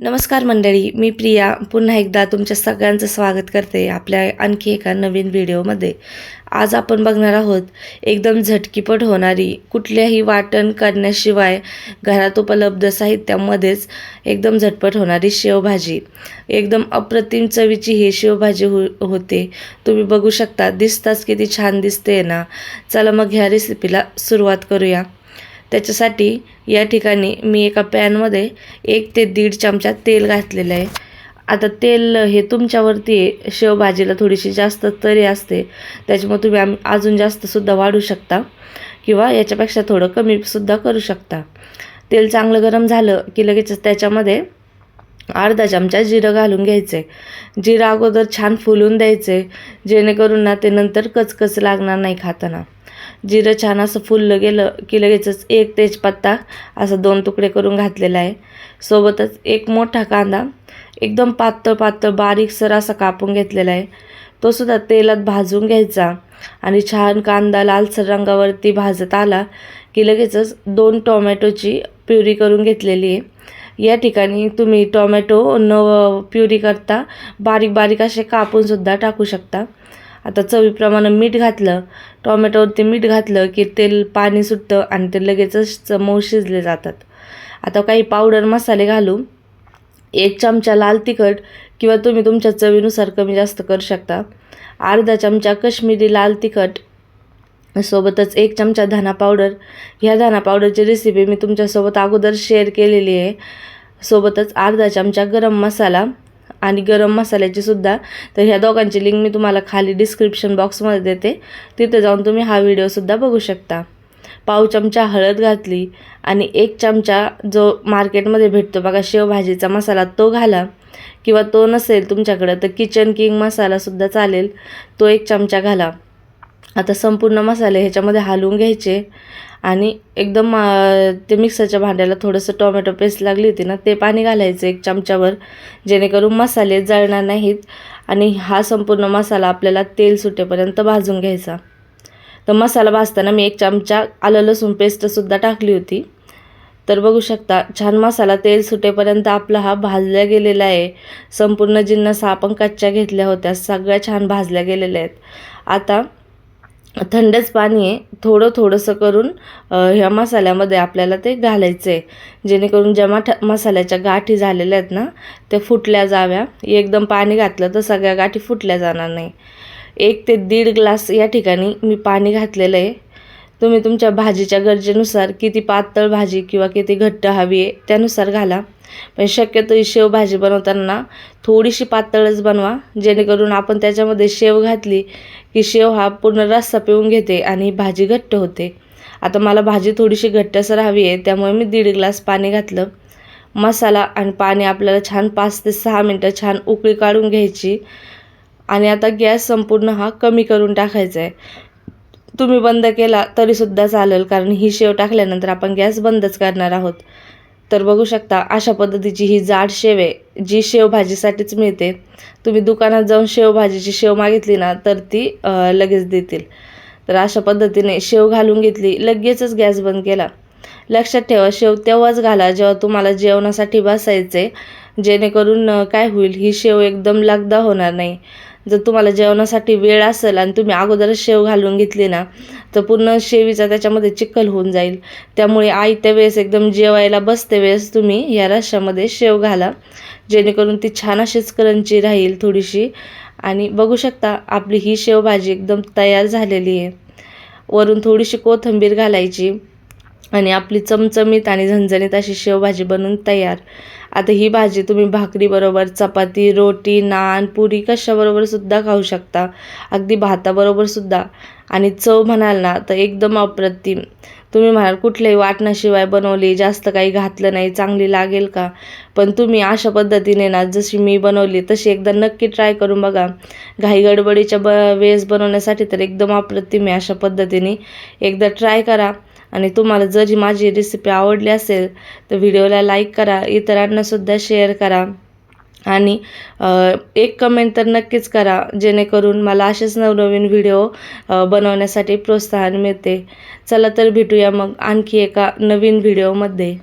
नमस्कार मंडळी मी प्रिया. पुन्हा एकदा तुमच्या सगळ्यांचं स्वागत करते आपल्या आणखी एका नवीन व्हिडिओमध्ये. आज आपण बघणार आहोत एकदम झटकीपट होणारी कुठल्याही वाटण करण्याशिवाय घरात उपलब्ध साहित्यामध्येच एकदम झटपट होणारी शेवभाजी. एकदम अप्रतिम चवीची ही शेवभाजी हो होते. तुम्ही बघू शकता दिसताच किती छान दिसते ना. चला मग ह्या रेसिपीला सुरुवात करूया. त्याच्यासाठी या ठिकाणी मी एका पॅनमध्ये एक ते दीड चमचा तेल घातलेलं आहे. आता तेल हे तुमच्यावरती आहे. शेवभाजीला थोडीशी जास्त तरी असते. त्याच्यामुळे तुम्ही आम अजून जास्तसुद्धा वाढू शकता. किंवा याच्यापेक्षा थोडं कमीसुद्धा करू शकता. तेल चांगलं गरम झालं की लगेच त्याच्यामध्ये अर्धा चमचा जिरं घालून घ्यायचे जिरं अगोदर छान फुलून द्यायचे जेणेकरून ना ते नंतर कचकच लागणार नाही खाताना. जिरं छान असं फुललं गेलं की लगेचच एक तेजपत्ता असं दोन तुकडे करून घातलेला आहे. सोबतच एक मोठा कांदा एकदम पातळ पातळ बारीकसर असा कापून घेतलेला आहे. तो सुद्धा तेलात भाजून घ्यायचा आणि छान कांदा लालसर रंगावरती भाजत आला की लगेचच दोन टोमॅटोची प्युरी करून घेतलेली आहे. या ठिकाणी तुम्ही टोमॅटो न प्युरी करता बारीक बारीक असे कापूनसुद्धा टाकू शकता. आता चवीप्रमाणे मीठ घातलं टॉमॅटोवरती मीठ घातलं की तेल पाणी सुटतं आणि ते लगेचच मऊ शिजले जातात. आता काही पावडर मसाले घालू एक चमचा लाल तिखट किंवा तुम्ही तुमच्या चवीनुसार कमी जास्त करू शकता. अर्धा चमचा कश्मीरी लाल तिखट सोबतच एक चमचा धना पावडर ह्या धना पावडरची रेसिपी मी तुमच्यासोबत अगोदर शेअर केलेली आहे. सोबतच अर्धा चमचा गरम मसाला आणि गरम मसाल्याची सुद्धा. तर ह्या दोघांची लिंक मी तुम्हाला खाली डिस्क्रिप्शन बॉक्समध्ये देते. तिथे जाऊन तुम्ही हा व्हिडिओसुद्धा बघू शकता. पाव चमचा हळद घातली आणि एक चमचा जो मार्केटमध्ये भेटतो बघा शेवभाजीचा मसाला तो घाला. किंवा तो नसेल तुमच्याकडं तर किचन किंग मसालासुद्धा चालेल. तो एक चमचा घाला. आता संपूर्ण मसाले ह्याच्यामध्ये हलवून घ्यायचे. आणि एकदम ते मिक्सरच्या भांड्याला थोडंसं टोमॅटो पेस्ट लागली होती ना ते पाणी घालायचं एक चमच्यावर जेणेकरून मसाले जळणार नाहीत आणि हा संपूर्ण मसाला आपल्याला तेल सुटेपर्यंत भाजून घ्यायचा. तर मसाला भाजताना मी एक चमचा आलं लसूण पेस्टसुद्धा टाकली होती. तर बघू शकता छान मसाला तेल सुटेपर्यंत आपला हा भाजला गेलेला आहे. संपूर्ण जिन्नस आपण कच्च्या घेतल्या होत्या सगळ्या छान भाजल्या गेलेल्या आहेत. आता थंडच पाणी आहे. थोडं थोडंसं करून ह्या मसाल्यामध्ये आपल्याला ते घालायचं आहे जेणेकरून ज्या मठ मसाल्याच्या गाठी झालेल्या आहेत ना त्या फुटल्या जाव्या. एकदम पाणी घातलं तर सगळ्या गाठी फुटल्या जाणार नाही. एक ते दीड ग्लास या ठिकाणी मी पाणी घातलेलं आहे. तुम्ही तुमच्या भाजीच्या गरजेनुसार किती पातळ भाजी किंवा किती घट्ट हवी आहे त्यानुसार घाला. पण शक्यतो ही शेवभाजी बनवताना थोडीशी पातळच बनवा. जेणेकरून आपण त्याच्यामध्ये शेव घातली की शेव हा पूर्ण रस्सा पिऊन घेते आणि भाजी घट्ट होते. आता मला भाजी थोडीशी घट्टसर हवी आहे त्यामुळे मी दीड ग्लास पाणी घातलं. मसाला आणि पाणी आपल्याला छान पाच ते सहा मिनटं छान उकळी काढून घ्यायची. आणि आता गॅस संपूर्ण हा कमी करून टाकायचा आहे. तुम्ही बंद केला तरीसुद्धा चालेल कारण ही शेव टाकल्यानंतर आपण गॅस बंदच करणार आहोत. तर बघू शकता अशा पद्धतीची ही जाड शेव आहे जी शेवभाजीसाठीच मिळते. तुम्ही दुकानात जाऊन शेवभाजीची शेव मागितली ना तर ती लगेच देतील. तर अशा पद्धतीने शेव घालून घेतली लगेचच गॅस बंद केला. लक्षात ठेवा शेव तेव्हाच घाला जेव्हा तुम्हाला जेवणासाठी बसायचे जेणेकरून काय होईल ही शेव एकदम लगदा होणार नाही. जर तुम्हाला जेवणासाठी वेळ असेल आणि तुम्ही अगोदरच शेव घालून घेतली ना तर पूर्ण शेवीचा त्याच्यामध्ये चिखल होऊन जाईल. त्यामुळे आईत्या वेळेस एकदम जेवायला बसते वेळेस तुम्ही या रश्श्यामध्ये शेव घाला. जेणेकरून ती छान अशीच करंची राहील थोडीशी. आणि बघू शकता आपली ही शेवभाजी एकदम तयार झालेली आहे. वरून थोडीशी कोथिंबीर घालायची आणि आपली चमचमीत आणि झणझणीत अशी शेवभाजी बनवून तयार. आता ही भाजी तुम्ही भाकरीबरोबर चपाती रोटी नान पुरी कशाबरोबर सुद्धा खाऊ शकता. अगदी भाताबरोबर सुद्धा. आणि चव म्हणाल ना तर एकदम अप्रतिम. तुम्ही म्हणाल कुठल्याही वाटणाशिवाय बनवली जास्त काही घातलं नाही चांगली लागेल का? पण तुम्ही अशा पद्धतीने ना जशी मी बनवली तशी एकदा नक्की ट्राय करून बघा. घाई गडबडीच्या ब वेळेस बनवण्यासाठी तर एकदम अप्रतिम आहे अशा पद्धतीने. एकदा ट्राय करा. आणि तुम्हाला जर ही माझी रेसिपी आवडली असेल तर व्हिडिओला लाईक करा इतरांनासुद्धा शेअर करा. आणि एक कमेंट तर नक्कीच करा जेणेकरून मला असेच नवनवीन व्हिडिओ बनवण्यासाठी प्रोत्साहन मिळते. चला तर भेटूया मग आणखी एका नवीन व्हिडिओमध्ये